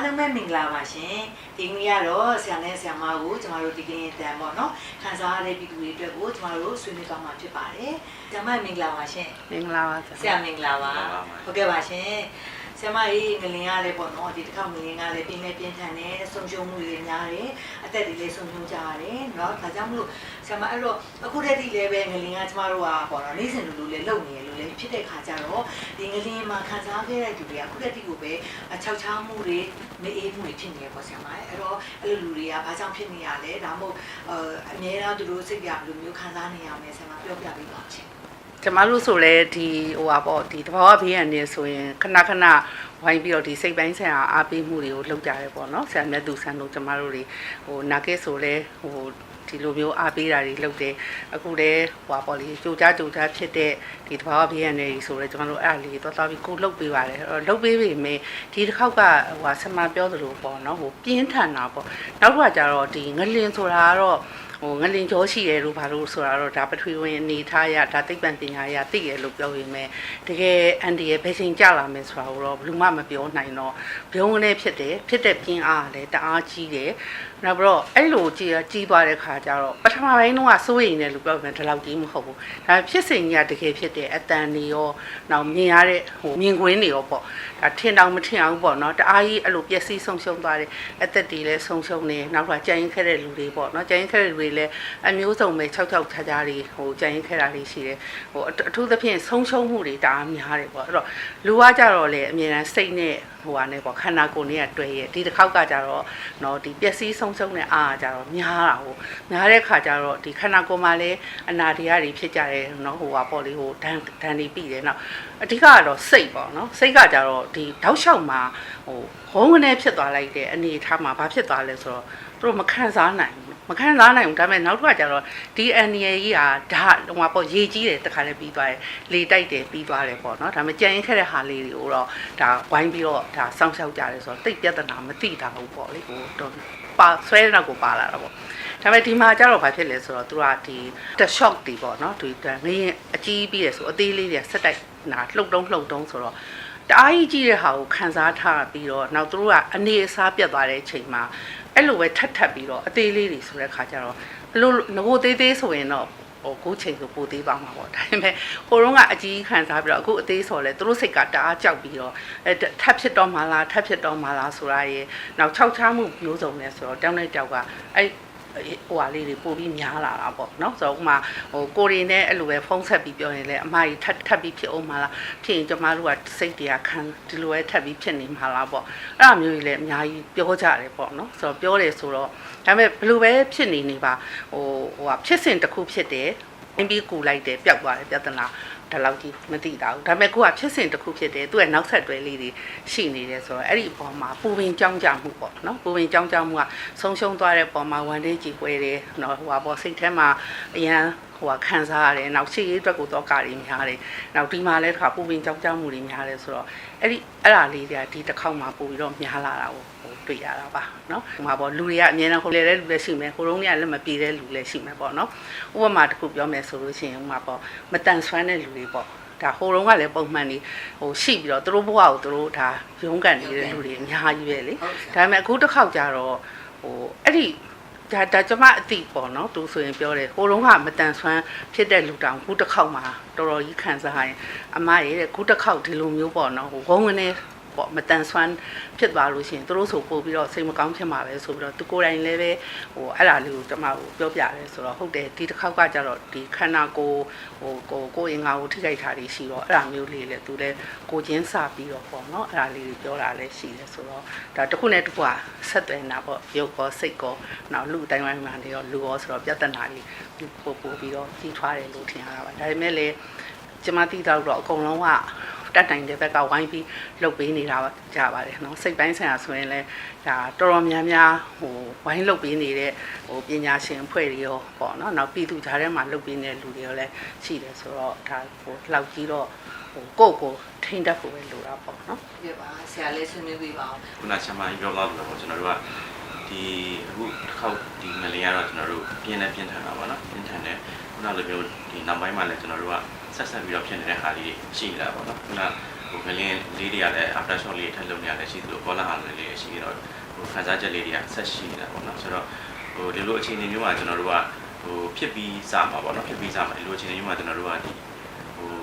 အားလုံးပဲမင်္ဂလာပါရှင်ဒီနေ့ကတော့ဆရာနဲ့ဆရာမကိုကျမတို့ဒီကနေ့တန်ပေါ့နော်ခံစားရတဲ့ပြည်သူတွေအတွက်ကိုကျမတို့ဆွေးနွေးသွားမှာဖြစ်ပါတယ်ဆရာမမင်္ဂလာပါရှင်မင်္ဂလာပါဆဆရာရာမင်္ဂလာပါမင်္ဂလာပါဟုတ်ကဲ့ပါရှင် ဆရာမကြီးငလင်ရလဲပေါ့နော်ဒီတစ်ခေါက်ငလင်ကလည်းပြင်းနေပြင်းထန်တယ်ဆုံရှုံမှုတွေများတယ်အသက်တွေလည်းဆုံရှုံကြရတယ်เนาะဒါကြောင့်မလို့ဆရာမအဲ့တော့အခုတည်းကလည်းပဲငလင်ကကျမတို့ကပေါ့နော်နေ့စဉ်လိုလိုလည်းလုပ်နေရလို့လည်းဖြစ်တဲ့ခါကျတော့ဒီငလင်မှာခံစားခဲ့တဲ့သူတွေကအခုတည်းကကိုပဲအချောက်ချားမှုတွေမအေးမှုတွေဖြစ်နေရပေါ့ဆရာမအဲ့တော့အဲ့လိုလူတွေကဘာကြောင့်ဖြစ်နေရလဲဒါမှမဟုတ်အမြဲတမ်းသူတို့စိတ်ပြဘယ်လိုမျိုးခံစားနေရမလဲဆရာမပြောပြပေးပါဦးရှင် ကျမတို့ဆိုလဲဒီဟိုပါပေါ့ဒီတဘာဝဘေးရန်နေဆိုရင်ခဏခဏဝိုင်းပြီးတော့ဒီစိတ်ပိုင်းဆိုင်ရာအားပေးမှုတွေကိုလုပ်ကြရဲပေါ့နော်ဆရာမြတ်သူဆန်းတို့ကျမတို့တွေဟိုနာကဲဆိုလဲဟိုဒီလိုမျိုးအားပေးတာတွေလုပ်တယ်အခုလဲဟိုပါပေါ့လေကြိုကြားကြိုကြားဖြစ်တဲ့ဒီတဘာဝဘေးရန်နေဆိုလဲကျမတို့အဲ့ဒါလေးသွားသွားပြီးကိုလုပ်ပေးပါတယ်အဲ့တော့လုပ်ပေးပေမဲ့ဒီတစ်ခေါက်ကဟိုဟာဆမပြောသလိုပေါ့နော်ဟိုပြင်းထန်တာပေါ့နောက်တစ်ခါကျတော့ဒီငလင်ဆိုတာကတော့ ဟိုငလင်ကြောရှိတယ်လို့ဘာလို့ဆိုတာတော့ဒါပထဝီဝင်အနေထားရဒါသိပ္ပံပညာရသိရလို့ပြောရင်းမဲ့တကယ်အန်ဒီရဲ့ဘယ်ချိန်ကြလာမယ်ဆိုတာကိုတော့ဘယ်သူမှမပြောနိုင်တော့ဘုံကနေဖြစ်တယ်ဖြစ်တဲ့ပြင်းအားလည်းတအားကြီးတယ် နောက်ပြီးတော့အဲ့လိုကြီးကြီးသွားတဲ့ခါကျတော့ပထမပိုင်းတော့စိုးရိမ်တယ်လို့ပြောမယ်ဒီလောက်ကြီးမဟုတ်ဘူးဒါဖြစ်စဉ်ကြီးကတကယ်ဖြစ်တယ်အတန်တွေရောနောက်မြင်ရတဲ့ဟိုမြင်ကွင်းတွေရောပေါ့ဒါထင်တောင်မထင်အောင်ပေါ့နော်တအားကြီးအဲ့လိုပျက်စီးဆုံးရှုံးသွားတယ်အသက်တွေလည်းဆုံးရှုံးနေနောက်ကကြိုင်ရင်ခဲ့တဲ့လူတွေပေါ့နော်ကြိုင်ရင်ခဲ့တဲ့လူတွေလည်းအမျိုးစုံပဲ၆၆ခြားခြားတွေဟိုကြိုင်ရင်ခဲ့တာတွေရှိတယ်ဟိုအထူးသဖြင့်ဆုံးရှုံးမှုတွေတအားများတယ်ပေါ့အဲ့တော့လူကကြတော့လေအမြဲတမ်းစိတ်နဲ့ ဟိုဟာနဲ့ပေါ့ခန္ဓာကိုယ်နဲ့ကတွဲရဲ့ဒီတစ်ခေါက်ကကြတော့နော်ဒီပျက်စီးဆုံးရှုံးတဲ့အားကကြတော့များတာဟိုများတဲ့ခါကျတော့ဒီခန္ဓာကိုယ်မှာလည်းအနာတရားတွေဖြစ်ကြတယ်နော်ဟိုဟာပေါ့လေဟိုဒဏ်ဒဏ်တွေပြီးတယ်နော်အဓိကကတော့စိတ်ပေါ့နော်စိတ်ကကြတော့ဒီတောက်လျှောက်မှာဟိုဘုံကနေဖြစ်သွားလိုက်တဲ့အနေအထားမှာဘာဖြစ်သွားလဲဆိုတော့သူတို့မခံစားနိုင်ဘူး မခံစားနိုင်ဘူးဒါပေမဲ့နောက်တစ်ခါကျတော့ဒီအန်နီယေကြီးဟာဒါဟိုမှာပေါ့ရေကြီးတယ်တခါလည်းပြီးသွားတယ်လေတိုက်တယ်ပြီးသွားတယ်ပေါ့နော်ဒါပေမဲ့ကြံရင်ခဲ့တဲ့ဟာလေးတွေကိုတော့ဒါဝိုင်းပြီးတော့ဒါစောင့်ရှောက်ကြတယ်ဆိုတော့တိတ်ပြဿနာမသိတာဘူးပေါ့လေဟိုတော့ပါဆွဲတဲ့နောက်ကိုပါလာတာပေါ့ဒါပေမဲ့ဒီမှာကျတော့ဘာဖြစ်လဲဆိုတော့သူကဒီတ shock တီပေါ့နော်ဒီငရင်အကြီးပြီးတယ်ဆိုအသေးလေးတွေဆက်တိုက်နာလှုပ်တုံးလှုပ်တုံးဆိုတော့တအားကြီးကြီးတဲ့ဟာကိုခံစားထားပြီးတော့နောက်သူတို့ကအနေအစားပြတ်သွားတဲ့အချိန်မှာ အဲ့လိုပဲထပ်ထပ်ပြီးတော့အသေးလေးတွေဆိုတဲ့ခါကျတော့ဘလို့ငကိုသေးသေးဆိုရင်တော့ဟိုကိုချိန်ဆိုပိုသေးပါမှာပေါ့ဒါပေမဲ့ဟိုတုန်းကအကြီးခံစားပြီးတော့အခုအသေးဆိုလဲသူတို့စိတ်ကတအားကြောက်ပြီးတော့အဲထပ်ဖြစ်တော့မှလားထပ်ဖြစ်တော့မှလားဆိုတာရေနောက်ခြောက်ချားမှုမျိုးစုံလဲဆိုတော့တောင်းတဲ့တောက်ကအဲ ဟိုဟာလေးတွေပို့ပြီးများလာတာပေါ့နော်ဆိုတော့ဥမာဟိုကိုရီနဲ့အဲ့လိုပဲဖုန်းဆက်ပြီးပြောရင်လည်းအမကြီးထပ်ထပ်ပြီးဖြစ်အောင်မလားဖြစ်ရင်ကျမတို့ကစိတ်တရားခံဒီလိုပဲထပ်ပြီးဖြစ်နေမှာလားပေါ့အဲ့ဒါမျိုးကြီးလည်းအများကြီးပြောကြတယ်ပေါ့နော်ဆိုတော့ပြောတယ်ဆိုတော့ဒါပေမဲ့ဘယ်လိုပဲဖြစ်နေနေပါဟိုဟိုဟာဖြစ်စဉ်တစ်ခုဖြစ်တယ်အင်းပြီးကူလိုက်တယ်ပျောက်သွားတယ်ပြဿနာ ဒါလောက်ကြီးမသိတာဘူးဒါပေမဲ့ကိုကဖြစ်စဉ်တစ်ခုဖြစ်တယ်သူကနောက်ဆက်တွဲလေးတွေရှိနေတယ်ဆိုတော့အဲ့ဒီအပေါ်မှာပူပင်ကြောင်းကြမှုပေါ့နော်ပူပင်ကြောင်းကြမှုကဆုံးရှုံးသွားတဲ့ပုံမှာဝန်လေးကြီးပွဲတယ်နော်ဟိုပါပေါ့စိတ်ထဲမှာအရန်ဟိုကခံစားရတယ်နောက်ရှိရေးအတွက်ကိုတော့ကာတွေများတယ်နောက်ဒီမှာလည်းတစ်ခါပူပင်ကြောင်းကြမှုတွေများတယ်ဆိုတော့အဲ့ဒီအဲ့ဒါလေးတွေကဒီတစ်ခေါက်မှာပို့ပြီးတော့များလာတာကိုဟို တွေ့ရတာပါနော်ဟိုမှာပေါ့လူတွေကအမြဲတမ်းဟိုလေတဲ့လူလည်းရှိမယ်ဟိုတုန်းကလည်းမပြေတဲ့လူလည်းရှိမယ်ပေါ့နော်ဥပမာတစ်ခုပြောမယ်ဆိုလို့ရှိရင်ဥပမာပေါ့မတန်ဆွမ်းတဲ့လူတွေပေါ့ဒါဟိုတုန်းကလည်းပုံမှန်နေဟိုရှိပြီးတော့သူတို့ဘဝကိုသူတို့ဒါရုန်းကန်နေတဲ့လူတွေအများကြီးပဲလေဟုတ်ကဲ့ဒါပေမဲ့အခုတစ်ခေါက်ကြတော့ဟိုအဲ့ဒီဒါဒါကျမအတိပေါ့နော်သူဆိုရင်ပြောတယ်ဟိုတုန်းကမတန်ဆွမ်းဖြစ်တဲ့လူတောင်ခုတစ်ခေါက်မှာတော်တော်ကြီးခံစားရင်အမရဲ့တဲ့ခုတစ်ခေါက်ဒီလိုမျိုးပေါ့နော်ဟိုဝုန်းကနေ ပေါ့မတန်ဆွမ်းဖြစ်သွားလို့ရှိရင်သူတို့ဆိုပို့ပြီးတော့စိတ်မကောင်းဖြစ်မှာပဲဆိုပြီးတော့သူကိုယ်တိုင်လည်းပဲဟိုအဲ့ဒါလေးကိုကျမကိုပြောပြတယ်ဆိုတော့ဟုတ်တယ်ဒီတစ်ခေါက်ကကြတော့ဒီခန္ဓာကိုယ်ဟိုကိုကိုယ်အင်္ဂါကိုထိခိုက်တာတွေရှိတော့အဲ့ဒါမျိုးလေးလေသူလည်းကိုချင်းစပြီးတော့ပေါ့နော်အဲ့ဒါလေးတွေပြောတာလည်းရှိတယ်ဆိုတော့ဒါတစ်ခုနဲ့တစ်ခုကဆက်သွယ်နေတာပေါ့ရုပ်ကောစိတ်ကောနောက်လူအတိုင်းဝိုင်းမှာနေတော့လူရောဆိုတော့ပြဿနာကြီးပို့ပို့ပြီးတော့ကြီးထွားတယ်လို့ထင်ရတာပါဒါပေမဲ့လည်းကျမသိတော့တော့အကုန်လုံးက တတ်နိုင်တဲ့ဘက်ကဝိုင်းပြီးလုပ်ပေးနေတာကြပါတယ်နော်စိတ်ပိုင်းဆိုင်ရာဆိုရင်လည်းဒါတော်တော်များများဟိုဝိုင်းလုပ်ပေးနေတဲ့ဟိုပညာရှင်အဖွဲ့တွေရောပေါ့နော်နောက်ပြည်သူကြားထဲမှာလုပ်ပေးနေတဲ့လူတွေရောလည်းရှိတယ်ဆိုတော့ဒါဟိုလောက်ကြီးတော့ဟိုကိုယ့်ကိုထိန်းတတ်ဖို့ပဲလိုတာပေါ့နော်ပြပါဆရာလေးဆွေးနွေးပေးပါဦးခုနဆရာမကြီးပြောလာလို့ပေါ့ကျွန်တော်တို့ကဒီအခုတစ်ခေါက်ဒီငလျင်ကတော့ကျွန်တော်တို့ပြင်းနေပြင်းထန်တာပါနော်ပြင်းထန်တယ်ခုနလိုမျိုးဒီနောက်ပိုင်းမှာလည်းကျွန်တော်တို့က ဆက်ဆက်ပြီးတော့ဖြစ်နေတဲ့ဟာလေးတွေရှိနေတာပေါ့နော်ခုနဟိုငလင်းလေးတွေကလည်း after shock လေးထပ်လုပ်နေရတယ်ရှိသလိုကောလာဟာလေးတွေရှိတော့ဟိုခံစားချက်လေးတွေကဆက်ရှိနေတာပေါ့နော်ဆိုတော့ဟိုဒီလိုအခြေအနေမျိုးမှာကျွန်တော်တို့ကဟိုဖြစ်ပြီးစမှာပေါ့နော်ဖြစ်ပြီးစမှာဒီလိုအခြေအနေမျိုးမှာကျွန်တော်တို့ကဒီဟို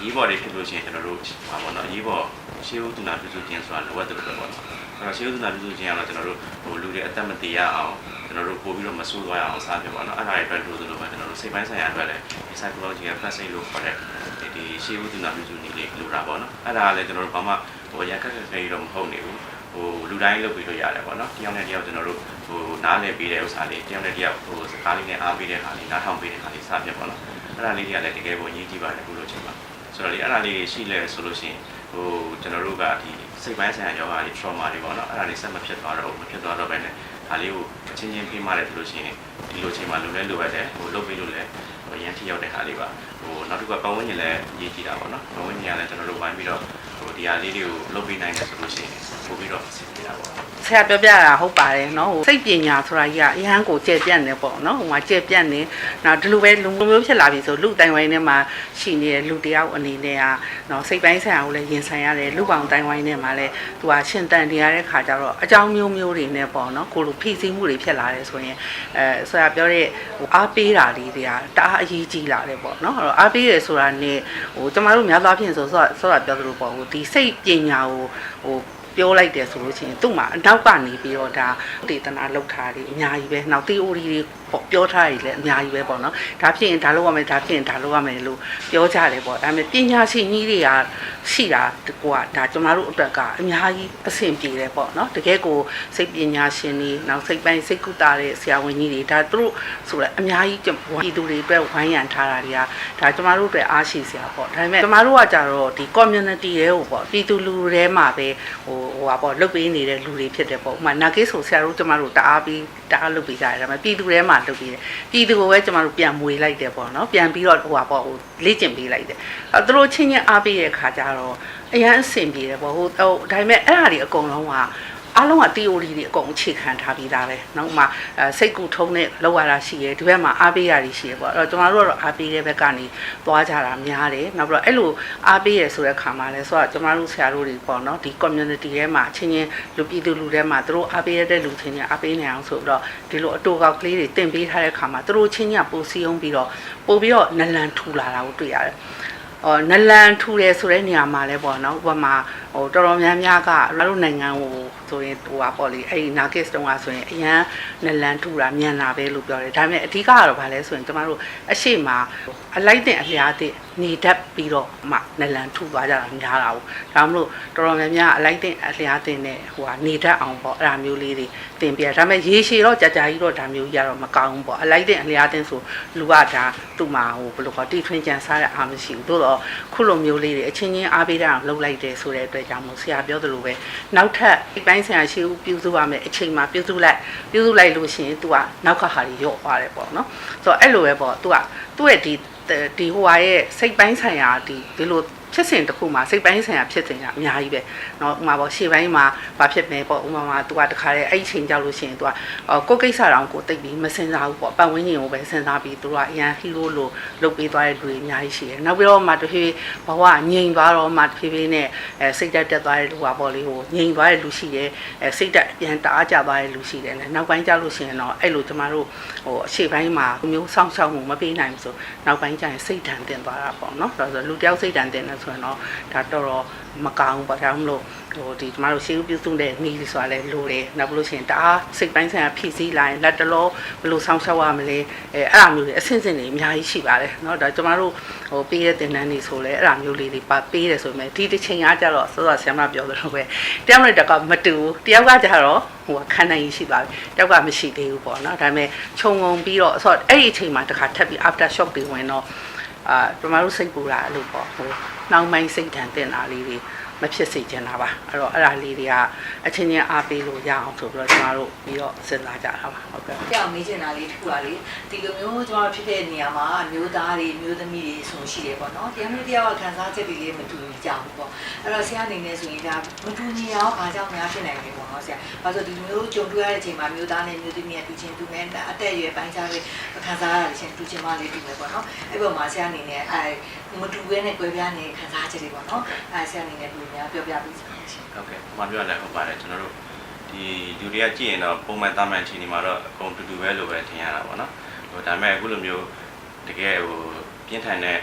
ရေးပေါ်တွေဖြစ်လို့ရှိရင်ကျွန်တော်တို့ဟာပေါ့နော်ရေးပေါ်ရှေးဦးသူနာပြုစုခြင်းဆိုတာလိုအပ်တယ်လို့ပဲပေါ့နော်အဲ့တော့ရှေးဦးသူနာပြုစုခြင်းကတော့ကျွန်တော်တို့ဟိုလူတွေအသက်မသေးရအောင်ကျွန်တော်တို့ပို့ပြီးတော့မဆိုးသွားရအောင်စားပြပေါ့နော်အဲ့ဒါတွေအတွက်လို့ဆိုလို့ပဲကျွန်တော်တို့ စိတ်ပိုင်းဆိုင်ရာအတွက်လည်းဒီ psychology က first aid လို့ခေါ်တဲ့ဒီဒီရှေးဦးသူနာပြုစုနည်းလေးလိုတာပေါ့နော်အဲ့ဒါကလည်းကျွန်တော်တို့ဘာမှဟိုရခက်ခက်ခဲတော့မဟုတ်နေဘူးဟိုလူတိုင်းလုပ်ပြီးလို့ရတယ်ပေါ့နော်တယောက်နဲ့တယောက်ကျွန်တော်တို့ဟိုနားလည်ပေးတဲ့ဥစ္စာလေးတယောက်နဲ့တယောက်ဟိုစကားလေးနဲ့အားပေးတဲ့ဟာလေးနားထောင်ပေးတဲ့ဟာလေးစပြပေါ့နော်အဲ့ဒါလေးတွေကလည်းတကယ်ကိုအရေးကြီးပါတယ်ခုလိုချိန်မှာဆိုတော့လေအဲ့ဒါလေးတွေရှိလဲဆိုလို့ရှိရင်ဟိုကျွန်တော်တို့ကဒီစိတ်ပိုင်းဆိုင်ရာယောဂါတွေ trauma တွေပေါ့နော်အဲ့ဒါလေးဆက်မဖြစ်သွားတော့ဘူးမဖြစ်သွားတော့ပဲနဲ့ ဒါလေးကိုအချင်းချင်းပြေးမှတယ်ဆိုလို့ရှိရင်ဒီလိုချိန်မှာလုံလဲလိုရတယ်ဟိုလုပ်ပြီးလို့လဲဟိုရန်ထိရောက်တဲ့ဟာလေးပါဟိုနောက်တစ်ခုကပတ်ဝန်းကျင်လည်းအရေးကြီးတာပေါ့နော်ပတ်ဝန်းကျင်ကလည်းကျွန်တော်တို့ဝိုင်းပြီးတော့ဟိုဒီဟာလေးတွေကိုလုပ်ပြီးနိုင်တယ်ဆိုလို့ရှိရင်ပို့ပြီးတော့အဆင်ပြေတာပေါ့ ဆရာပြောပြတာဟုတ်ပါတယ်နော်ဟိုစိတ်ပညာဆိုတာကြီးကအရန်ကိုကျယ်ပြန့်နေပေါ့နော်ဟိုမှာကျယ်ပြန့်နေနော်ဒီလိုပဲလူမျိုးဖြစ်လာပြီဆိုလူတိုင်ဝိုင်းထဲမှာရှိနေတဲ့လူတယောက်အနေနဲ့ကနော်စိတ်ပိုင်းဆိုင်ရာကိုလည်းရင်ဆိုင်ရတယ်လူပေါင်းတိုင်ဝိုင်းထဲမှာလည်းသူကရှင်တန်နေရတဲ့ခါကျတော့အကြောင်းမျိုးမျိုးတွေနဲ့ပေါ့နော်ကိုလိုဖိစီးမှုတွေဖြစ်လာတယ်ဆိုရင်အဲဆရာပြောတဲ့ဟိုအားပေးတာလေးတွေကတအားအရေးကြီးလာတယ်ပေါ့နော်အဲ့တော့အားပေးရဆိုတာနဲ့ဟိုကျမတို့များသောအားဖြင့်ဆိုတော့ဆော့တာပြောသလိုပေါ့ဟိုဒီစိတ်ပညာကိုဟို ပြောလိုက်တယ်ဆိုလို့ရှိရင်သူ့မှာအနောက်ကနေပြီးတော့ဒါဒေသနာလောက်ထားတယ်အများကြီးပဲနောက် theory တွေ ပေါ့ပြောထားတယ်လည်းအများကြီးပဲပေါ့နော်ဒါဖြစ်ရင်ဒါလုပ်ရမယ်ဒါဖြစ်ရင်ဒါလုပ်ရမယ်လို့ပြောကြတယ်ပေါ့ဒါပေမဲ့ပညာရှင်ကြီးတွေကရှိတာကိုကဒါကျွန်တော်တို့အတွက်ကအများကြီးအဆင်ပြေတယ်ပေါ့နော်တကယ်ကိုစိတ်ပညာရှင်တွေနောက်စိတ်ပိုင်းစိတ်ကုတာတဲ့ဆရာဝန်ကြီးတွေဒါသူတို့ဆိုတော့အများကြီးပြည်သူတွေအတွက်ဝိုင်းရံထားတာတွေကဒါကျွန်တော်တို့အတွက်အားရှိစရာပေါ့ဒါပေမဲ့ကျွန်တော်တို့ကကြတော့ဒီ community တွေကိုပေါ့ပြည်သူလူတွေထဲမှာပဲဟိုဟိုပါပေါ့လုတ်ပေးနေတဲ့လူတွေဖြစ်တယ်ပေါ့ဥပမာနာကိဆိုဆရာတို့ကျမတို့တအားပြီး တအားလုတ်ပေးကြတယ်ဒါပေမဲ့ပြည်သူထဲမှာလုတ်ပေးတယ်ပြည်သူကိုပဲကျမတို့ပြန်မွေလိုက်တယ်ပေါ့နော်ပြန်ပြီးတော့ဟိုပါပေါ့ဟိုလေ့ကျင့်ပေးလိုက်တယ်အဲသူတို့ချင်းချင်းအားပေးတဲ့ခါကျတော့အရန်အဆင်ပြေတယ်ပေါ့ဟိုဟိုဒါပေမဲ့အဲ့ဒါတွေအကုန်လုံးက အားလုံးက theory တွေအကုန်အခြေခံထားပြီးသားပဲနောက်မှစိတ်ကူထုံးနဲ့လောက်ရတာရှိရယ်ဒီဘက်မှာအားပေးရတာရှိရယ်ပေါ့အဲ့တော့ကျွန်တော်တို့ကတော့အားပေးတဲ့ဘက်ကနေသွားကြတာများတယ်နောက်ပြီးတော့အဲ့လိုအားပေးရဆိုတဲ့ခါမှာလဲဆိုတော့ကျွန်တော်တို့ဆရာတို့တွေပေါ့နော်ဒီ community ထဲမှာချင်းချင်းလူပြည်သူလူထဲမှာသူတို့အားပေးရတဲ့လူချင်းချင်းအားပေးနေအောင်ဆိုတော့ဒီလိုအတူကောက်ကလေးတွေတင်ပေးထားတဲ့ခါမှာသူတို့ချင်းချင်းပိုစည်းအောင်ပြီးတော့ပို့ပြီးတော့နလန်ထူလာတာကိုတွေ့ရတယ်အော်နလန်ထူတယ်ဆိုတဲ့နေရာမှာလဲပေါ့နော်ဥပမာဟိုတော်တော်များများကကျွန်တော်တို့နိုင်ငံကိုဆိုရင်ဟိုပါပေါ့လေအဲ့ဒီ Nugget တုန်းကဆိုရင်အရန်နလန်ထူတာမြန်လာပဲလို့ပြောတယ်ဒါပေမဲ့အဓိကကတော့ဗာလဲဆိုရင်ကျွန်တော်တို့အရှိမအလိုက်တဲ့အလျားတဲ့နေတတ်ပြီးတော့မှနလန်ထူသွားကြတာများတာဘူးဒါမှမဟုတ်တော်တော်များများအလိုက်တဲ့အလျားတဲ့နဲ့ဟိုကနေတတ်အောင်ပေါ့အဲ့ဒါမျိုးလေးတွေတင်ပြဒါပေမဲ့ရေရှည်တော့ကြာကြာကြီးတော့ဒါမျိုးကြီးကတော့မကောင်းဘူးပေါ့အလိုက်တဲ့အလျားတဲ့ဆိုလူကဒါသူ့မှာဟိုဘယ်လိုခေါ်တီထွင်ကြံစားတဲ့အားမရှိဘူးသို့တော့ခုလိုမျိုးလေးတွေအချင်းချင်းအားပေးတဲ့အောင်လုပ်လိုက်တယ်ဆိုတဲ့အတွက်ကြောင့်မို့ဆရာပြောသလိုပဲနောက်ထပ်ဒီပိုင်းဆရာရှိဦးပြုစုရမယ်အချိန်မှာပြုစုလိုက်ပြုစုလိုက်လို့ရှိရင် तू ကနောက်ကဟာတွေရော့သွားတယ်ပေါ့နော်ဆိုတော့အဲ့လိုပဲပေါ့ तू ကသူ့ရဲ့ဒီဒီဟိုဟာရဲ့စိတ်ပိုင်းဆိုင်ရာဒီဒီလို ဖြစ်စဉ်တစ်ခုမှာစိတ်ပိုင်းဆိုင်ရာဖြစ်စဉ်ကအများကြီးပဲเนาะဥမာပေါ့ရှေ့ပိုင်းမှာဘာဖြစ်မယ်ပေါ့ဥမာမှာ तू ကတခါတည်းအဲ့ဒီချိန်ကြောက်လို့ရှိရင် तू ကကိုယ်ကိစ္စတောင်ကိုတိတ်ပြီးမစင်စားဘူးပေါ့ပတ်ဝန်းကျင်ကိုပဲစဉ်းစားပြီး तू ကအရန်ဟီရိုလိုလုပ်ပေးသွားတဲ့လူတွေအများကြီးရှိတယ်နောက်ပြီးတော့မှတဖြည်းဘဝငြိမ်သွားတော့မှတဖြည်းဖြည်းနဲ့အဲစိတ်တက်တက်သွားတဲ့လူကပေါ့လေဟိုငြိမ်သွားတဲ့လူရှိတယ်အဲစိတ်တက်ပြန်တအားကြသွားတဲ့လူရှိတယ်လေနောက်ပိုင်းကျလို့ရှိရင်တော့အဲ့လိုကျမတို့ဟိုအရှိပိုင်းမှာမျိုးစောင့်ရှောက်မှုမပေးနိုင်ဘူးဆိုနောက်ပိုင်းကျရင်စိတ်ဓာတ်တင်သွားတာပေါ့နော်ဒါဆိုလူတယောက်စိတ်ဓာတ်တင်နေ ဆိုရင်တော့ဒါတော်တော်မကောင်းဘူးပေါ့ဒါမှမဟုတ်ဟိုဒီကျမတို့ရှေးဥပြုစုတဲ့နေဆိုတာလဲလိုတယ်နောက်ပြီးလို့ရှိရင်တအားစိတ်ပိုင်းဆိုင်ရာဖြည့်ဆည်းလာရင်လက်တလောဘယ်လိုစောင့်ရှောက်ရမလဲအဲအဲ့အမျိုးတွေအဆင့်ဆင့်တွေအများကြီးရှိပါတယ်เนาะဒါကျမတို့ဟိုပေးတဲ့တင်တန်းတွေဆိုလဲအဲ့အမျိုးလေးတွေပါပေးတယ်ဆိုပေမဲ့ဒီတစ်ချိန်အားကြတော့စောစောဆရာမပြောသလိုပဲတယောက်နဲ့တယောက်ကမတူဘူးတယောက်ကကြတော့ဟိုခံနိုင်ရရှိပါပြီတယောက်ကမရှိသေးဘူးပေါ့เนาะဒါပေမဲ့ခြုံငုံပြီးတော့ဆိုတော့အဲ့ဒီအချိန်မှာတခါထပ်ပြီး after shock တွေဝင်တော့ အာကျမတို့စိတ်ပူတာအဲ့လိုပေါ့ဟိုနောက်ပိုင်းစိတ်ဓာတ်တင်တာလေးတွေဟ မဖြစ်စေချင်တာပါအဲ့တော့အဲ့ဒါလေးတွေကအချင်းချင်းအားပေးလို့ရအောင်ဆိုပြီးတော့ကျွန်တော်တို့ပြီးတော့စဉ်းစားကြတာပါဟုတ်ကဲ့ကြောက်မေးချင်တာလေးတစ်ခုပါလေဒီလိုမျိုးကျွန်တော်ဖြစ်တဲ့နေရာမှာမျိုးသားတွေမျိုးသမီးတွေဆိုရှိတယ်ပေါ့နော်တရားမျိုးတရားကခံစားချက်တွေလေးမတူကြဘူးပေါ့အဲ့တော့ဆရာအနေနဲ့ဆိုရင်ဒါမတူညီအောင်ဘာကြောင့်များဖြစ်နိုင်လဲပေါ့နော်ဆရာဘာလို့ဒီမျိုးကြုံတွေ့ရတဲ့အချိန်မှာမျိုးသားနဲ့မျိုးသမီးကတူချင်းတူမယ်အသက်အရွယ်ပိုင်းခြားလေးခံစားရတဲ့ချင်းတူချင်းမလေးတူမယ်ပေါ့နော်အဲ့ပေါ်မှာဆရာအနေနဲ့အဲမတူဘဲနဲ့ကြွယ်ပြားနေခံစားချက်တွေပေါ့နော်အဲဆရာအနေနဲ့ဘယ်လိုများပြောပြပေးစမ်းရှင်ဟုတ်ကဲ့ဘာပြောရလဲဟုတ်ပါတယ်ကျွန်တော်တို့ဒီလူတွေကကြည့်ရင်တော့ပုံမှန်တာမန်ချင်းနေမှာတော့အကုန်တူတူပဲလို့ပဲထင်ရတာပေါ့နော်ဟိုဒါပေမဲ့အခုလိုမျိုးတကယ်ဟိုပြင်းထန်တဲ့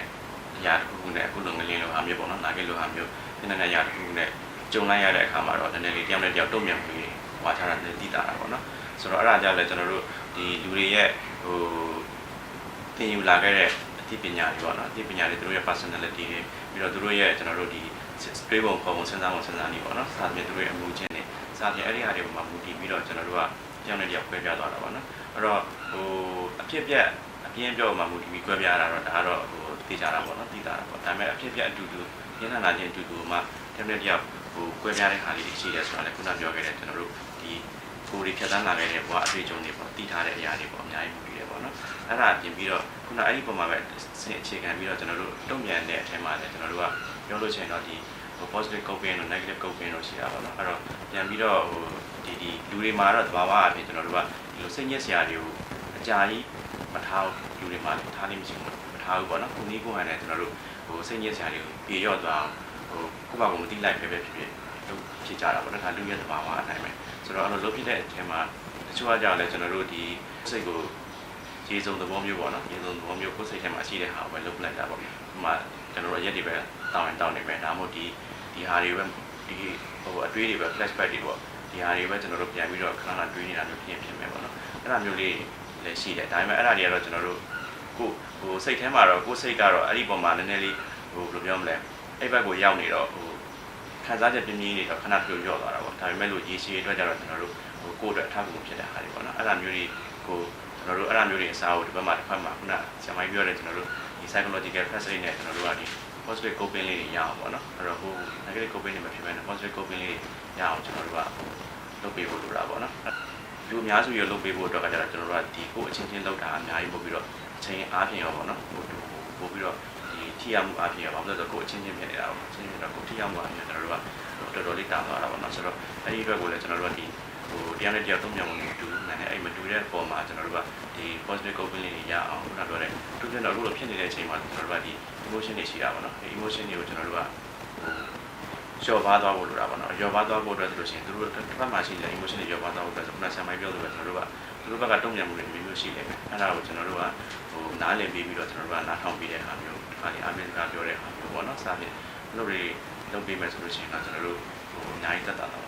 အရာတစ်ခုခုနဲ့အခုလိုငလင်းလိုဟာမျိုးပေါ့နော်နာကိလိုဟာမျိုးပြင်းထန်တဲ့အရာတစ်ခုခုနဲ့ကြုံလိုက်ရတဲ့အခါမှာတော့နည်းနည်းလေးတယောက်နဲ့တယောက်တုံ့ပြန်မှုတွေဟွာထားတာလည်းသိတာတာပေါ့နော်ဆိုတော့အဲ့ဒါကြောင့်လည်းကျွန်တော်တို့ဒီလူတွေရဲ့ဟိုသင်ယူလာခဲ့တဲ့အသိပညာတွေပေါ့နော်အသိပညာတွေသူတို့ရဲ့ personality တွေပြီးတော့သူတို့ရဲ့ကျွန်တော်တို့ဒီ တွေးပုံခေါ်ပုံစဉ်းစားပုံစဉ်းစားနေပေါ့နော်။စာပြင်သူတို့ရဲ့အမှုချင်းတွေစာပြင်အဲ့ဒီဟာတွေပေါ်မှာမူတည်ပြီးတော့ကျွန်တော်တို့ကကြောင်နဲ့တယောက်ခွဲပြသွားတာပေါ့နော်။အဲ့တော့ဟိုအဖြစ်ပြက်အပြင်းပြောမှာမူတည်ပြီးခွဲပြရတာတော့ဒါကတော့ဟိုသိကြတာပေါ့နော်သိတာပေါ့။ဒါပေမဲ့အဖြစ်ပြက်အတူတူရင်းနှံလာခြင်းအတူတူမှကြောင်နဲ့တယောက်ဟိုခွဲပြတဲ့ဟာလေးတွေရှိတယ်ဆိုတာလည်းခုနပြောခဲ့တဲ့ကျွန်တော်တို့ဒီကိုယ်တွေဖြတ်သန်းလာခဲ့တဲ့ဘဝအတွေ့အကြုံတွေပေါ့သိထားတဲ့အရာတွေပေါ့အများကြီးမူတည်တယ်ပေါ့နော်။အဲ့ဒါပြင်ပြီးတော့ခုနအဲ့ဒီပုံမှာပဲစင်အခြေခံပြီးတော့ကျွန်တော်တို့တုံ့ပြန်တဲ့အထက်မှာလည်းကျွန်တော်တို့က ပြောလို့ရှိရင်တော့ဒီဟို positive coping တို့ negative coping တို့ရှိတာပေါ့နော်အဲ့တော့ပြန်ပြီးတော့ဟိုဒီဒီလူတွေမှာတော့သဘာဝအဖြစ်ကျွန်တော်တို့ကဒီလိုစိတ်ညစ်စရာတွေကိုအကြာကြီးမထားဘူးလူတွေမှာလည်းထားလိမ့်မရှိဘူးမထားဘူးပေါ့နော်ခုနည်းကိုဟန်နဲ့ကျွန်တော်တို့ဟိုစိတ်ညစ်စရာတွေကိုပြေလျော့သွားအောင်ဟိုကိုယ့်ဘာကိုမသိလိုက်ပဲပဲဖြစ်ဖြစ်လုပ်ဖြစ်ကြတာပေါ့နော်ဒါလူရဲ့သဘာဝအတိုင်းပဲဆိုတော့အဲ့လိုလုပ်ဖြစ်တဲ့အချိန်မှာတချို့ကကြောင့်လည်းကျွန်တော်တို့ဒီစိတ်ကိုခြေစုံသဘောမျိုးပေါ့နော်ခြေစုံသဘောမျိုးကိုယ်စိတ်ထဲမှာရှိတဲ့ဟာကိုပဲလုပ်ပလိုက်တာပေါ့ဒီမှာ ကျွန်တော်တို့ရက်တွေပဲတောင်းရင်တောင်းနေပဲဒါမှမဟုတ်ဒီဒီဟာတွေပဲဒီဟိုအတွေးတွေပဲ flashback တွေပေါ့ဒီဟာတွေပဲကျွန်တော်တို့ပြန်ပြီးတော့ခဏခဏတွေးနေတာမျိုးဖြစ်ရင်ဖြစ်မယ်ပေါ့နော်အဲ့ဒါမျိုးလေးလည်းရှိတယ်ဒါပေမဲ့အဲ့ဒါတွေကတော့ကျွန်တော်တို့ကိုဟိုစိတ်ထဲမှာတော့ကိုယ်စိတ်ကတော့အဲ့ဒီပုံမှာနည်းနည်းလေးဟိုဘယ်လိုပြောမလဲအဲ့ဘက်ကိုရောက်နေတော့ဟိုခံစားချက်ပြင်းပြင်းနေတော့ခဏတည်းရော့သွားတာပေါ့ဒါပေမဲ့လို့ရေရှည်အတွက်ကျတော့ကျွန်တော်တို့ဟိုကိုယ့်အတွက်အထောက်အကူဖြစ်တဲ့ဟာတွေပေါ့နော်အဲ့ဒါမျိုးတွေကိုကျွန်တော်တို့အဲ့ဒါမျိုးတွေအစားကိုဒီဘက်မှာတစ်ဖက်မှာခုနဆရာမကြီးပြောတဲ့ကျွန်တော်တို့ ဒီ psychological facility နဲ့ကျွန်တော်တို့ကဒီ positive coping လေးတွေရအောင်ပေါ့နော်အဲ့တော့ဟို negative coping တွေမဖြစ်ဘဲနဲ့ positive coping လေးတွေရအောင်ကျွန်တော်တို့ကလုပ်ပေးဖို့လိုတာပေါ့နော်လူအများစုရလုပ်ပေးဖို့အတွက်ကကျတော့ကျွန်တော်တို့ကဒီကိုအချင်းချင်းလုပ်တာအများကြီးပို့ပြီးတော့အချင်းအားဖြင့်ရောပေါ့နော်ဟိုပို့ပြီးတော့ဒီထိရမှုအားဖြင့်ရောဘာလို့လဲဆိုတော့ကိုအချင်းချင်းဖြစ်နေတာပေါ့အချင်းချင်းတော့ကိုထိရမှုအားဖြင့်ကျွန်တော်တို့ကတော်တော်လေးတာသွားတာပေါ့နော်ဆိုတော့အဲ့ဒီအတွက်ကိုလည်းကျွန်တော်တို့ကဒီ ဟိုတရားနဲ့တရားသုံးမြန်မှုမတူနိုင်တဲ့အဲ့မတူတဲ့ပုံမှာကျွန်တော်တို့ကဒီ positive coping လေးတွေရအောင်ခုနပြောတဲ့သူပြင်တော့အခုလိုဖြစ်နေတဲ့အချိန်မှာကျွန်တော်တို့ကဒီ emotion တွေရှိတာပေါ့နော်ဒီ emotion တွေကိုကျွန်တော်တို့ကဟိုလျှော့ပါသွားဖို့လိုတာပေါ့နော်လျှော့ပါသွားဖို့အတွက်ဆိုလို့ရှိရင်သူတို့တစ်ဖက်မှာရှိတဲ့ emotion တွေလျှော့ပါသွားဖို့အတွက်ဆိုခုနဆံမိုင်းပြောသလိုပဲကျွန်တော်တို့ကသူတို့ဘက်ကတုံ့ပြန်မှုတွေမျိုးမျိုးရှိတယ်အဲ့ဒါကိုကျွန်တော်တို့ကဟိုနားလည်ပြီးပြီးတော့ကျွန်တော်တို့ကနားထောင်ပြီးတဲ့အခါမျိုးဒီခါလေးအမင်းစကားပြောတဲ့အခါမျိုးပေါ့နော်စသဖြင့်ဘယ်လိုတွေလုပ်ပေးမယ်ဆိုလို့ရှိရင်တော့ကျွန်တော်တို့ဟိုအများကြီးတက်တာတော့